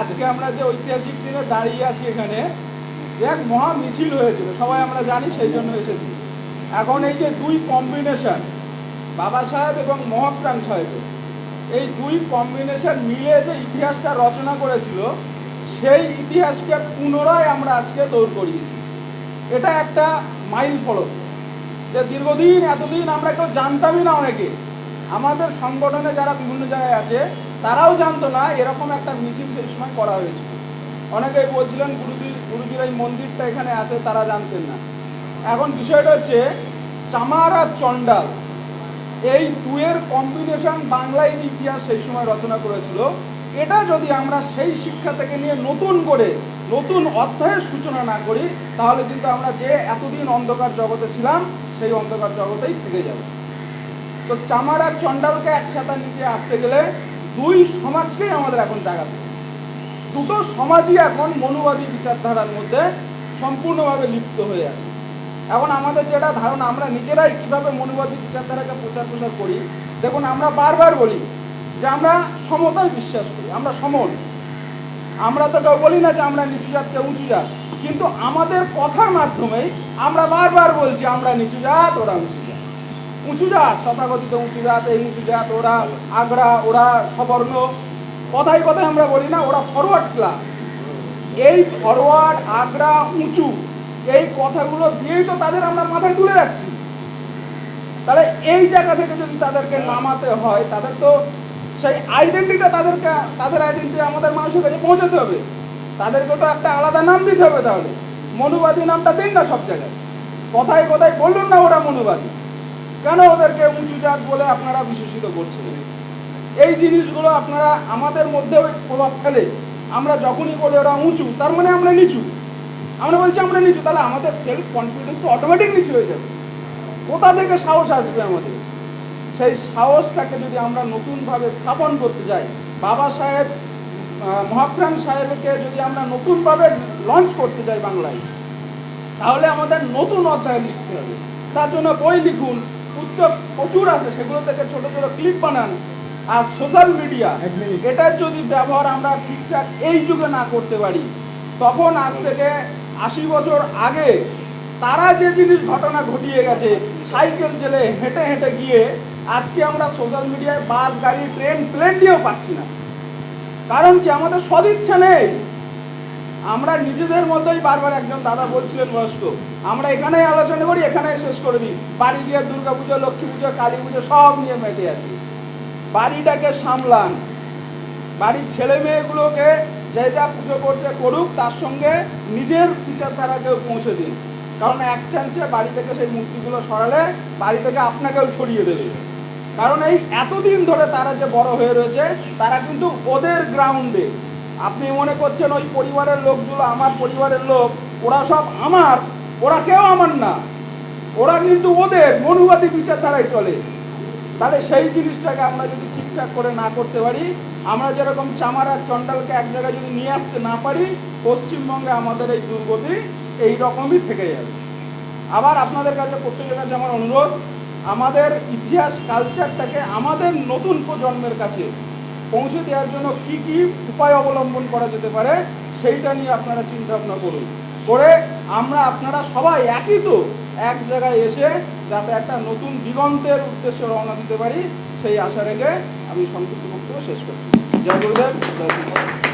আজকে আমরা যে ঐতিহাসিক দিনে দাঁড়িয়ে আছি এখানে এক মহা মিছিল হয়েছিল, সবাই আমরা জানি সেই জন্য এসেছি। এখন এই যে দুই কম্বিনেশন বাবা সাহেব এবং মহাপ্রাণ সাহেব, এই দুই কম্বিনেশন মিলে যে ইতিহাসটা রচনা করেছিল, সেই ইতিহাসকে পুনরায় আমরা আজকে দৌড় করিয়েছি। এটা একটা মাইল ফলক। যে দীর্ঘদিন, এতদিন আমরা কেউ জানতামই না অনেকে। আমাদের সংগঠনে যারা বিভিন্ন জায়গায় আছে তারাও জানতো না, এরকম একটা মিছিল সেই সময় করা হয়েছিল অনেকেই বলছিলেন, গুরুজি, গুরুজির এই মন্দিরটা এখানে আছে, তারা জানতেন না। এখন বিষয়টা হচ্ছে, চামার আর চণ্ডাল, এই দুয়ের কম্বিনেশন বাংলায় ইতিহাস সেই সময় রচনা করেছিল। এটা যদি আমরা সেই শিক্ষা থেকে নিয়ে নতুন করে, নতুন অধ্যায়ের সূচনা না করি, তাহলে কিন্তু আমরা যে এতদিন অন্ধকার জগতে ছিলাম, সেই অন্ধকার জগতেই থেকে যাব। তো চামার আর চণ্ডালকে একসাথে নিচে আসতে গেলে দুই সমাজকেই আমাদের এখন জাগাতে দুটো সমাজই এখন মনুবাদী বিচারধারার মধ্যে সম্পূর্ণভাবে লিপ্ত হয়ে আছে। এখন আমাদের যেটা ধারণা, আমরা নিজেরাই কীভাবে মনুবাদী বিচারধারাকে প্রচার প্রসার করি, দেখুন আমরা বারবার বলি যে আমরা সমতায় বিশ্বাস করি, আমরা সমল। আমরা তো কেউ বলি না যে আমরা নিচু জাত, কেউ উঁচু জাত, কিন্তু আমাদের কথার মাধ্যমেই আমরা বারবার বলছি, আমরা নিচু জাত, ওরা উঁচু উঁচু জাত তথাকথিত উঁচু জাত এই উঁচু জাত ওরা আগ্রা ওরা সবর্ণ। কথায় কথায় আমরা বলি না ওরা ফরওয়ার্ড ক্লাস এই ফরওয়ার্ড আগ্রা উঁচু এই কথাগুলো দিয়েই তো তাদের আমরা মাথায় তুলে রাখছি। তাহলে এই জায়গা থেকে যদি তাদেরকে নামাতে হয় তাদের তো সেই আইডেন্টিটা তাদেরকে তাদের আইডেন্টি আমাদের মানুষের কাছে পৌঁছাতে হবে। তাদেরকে তো একটা আলাদা নাম দিতে হবে তাহলে। মনুবাদী নামটা দিন না সব জায়গায়। কথায় কথায় বলুন না ওরা মনুবাদী। কেন ওদেরকে উঁচু জাত বলে আপনারা বিশেষিত করছেন এই জিনিসগুলো আপনারা আমাদের মধ্যেও প্রভাব ফেলে আমরা যখনই বলি ওরা উঁচু, তার মানে আমরা নিচু। আমরা বলছি আমরা নিচু, তাহলে আমাদের সেলফ কনফিডেন্স তো অটোমেটিক নিচু হয়ে যাবে। কোথা থেকে সাহস আসবে আমাদের? সেই সাহসটাকে যদি আমরা নতুনভাবে স্থাপন করতে যাই, বাবা সাহেব মহাপ্রাণ সাহেবকে যদি আমরা নতুনভাবে লঞ্চ করতে যাই বাংলায়, তাহলে আমাদের নতুন অধ্যায় লিখতে হবে। তার জন্য বই লিখুন পুস্তক প্রচুর আছে সেগুলো থেকে ছোট ছোট ক্লিপ বানান। আর সোশ্যাল মিডিয়া এটার যদি ব্যবহার আমরা ঠিকঠাক এই যুগে না করতে পারি তখন আজ থেকে আশি বছর আগে তারা যে জিনিস ঘটনা ঘটিয়ে গেছে সাইকেল চেলে হেঁটে হেঁটে গিয়ে আজকে আমরা সোশ্যাল মিডিয়ায় বাস গাড়ি ট্রেন প্লেন দিয়েও পাচ্ছি না। কারণ কি আমাদের সদিচ্ছা নেই। আমরা নিজেদের মতোই বারবার একজন দাদা বলছিলেন বয়স্ক, আমরা এখানেই আলোচনা করি, এখানেই শেষ করে দিই। বাড়ি গিয়ে দুর্গা পুজো, লক্ষ্মী পুজো, কালী পুজো সব নিয়ে মেতে আছি। বাড়িটাকে সামলান। বাড়ির ছেলে মেয়েগুলোকে যে যা পুজো করছে করুক, তার সঙ্গে নিজের বিচারধারাকেও পৌঁছে দিন। কারণ এক চান্সে বাড়ি থেকে সেই মূর্তিগুলো সরালে বাড়ি থেকে আপনাকেও সরিয়ে দেবে। কারণ এই এতদিন ধরে তারা যে বড় হয়ে রয়েছে, তারা কিন্তু ওদের গ্রাউন্ডে আপনি মনে করছেন ওই পরিবারের লোকগুলো আমার পরিবারের লোক, ওরা সব আমার, ওরা কেউ আমার না। ওরা কিন্তু ওদের মনুবাদী বিচারধারায় চলে। তাহলে সেই জিনিসটাকে আমরা যদি ঠিকঠাক করে না করতে পারি, আমরা যেরকম চামারা চন্ডালকে এক জায়গায় যদি নিয়ে আসতে না পারি, পশ্চিমবঙ্গে আমাদের এই দুর্গতি এই রকমই থেকে যাবে। আবার আপনাদের কাছে প্রত্যেকের কাছে আমার অনুরোধ, আমাদের ইতিহাস কালচারটাকে আমাদের নতুন প্রজন্মের কাছে পৌঁছে দেওয়ার জন্য কি কি উপায় অবলম্বন করা যেতে পারে, সেইটা নিয়ে আপনারা চিন্তা ভাবনা করুন। করে আমরা আপনারা সবাই একই তো এক জায়গায় এসে যাতে একটা নতুন দিগন্তের উদ্দেশ্যে রওনা দিতে পারি, সেই আশা রেখে আমি সংক্ষিপ্ত বক্তব্য শেষ করছি। জয় গুরুদেব, জয়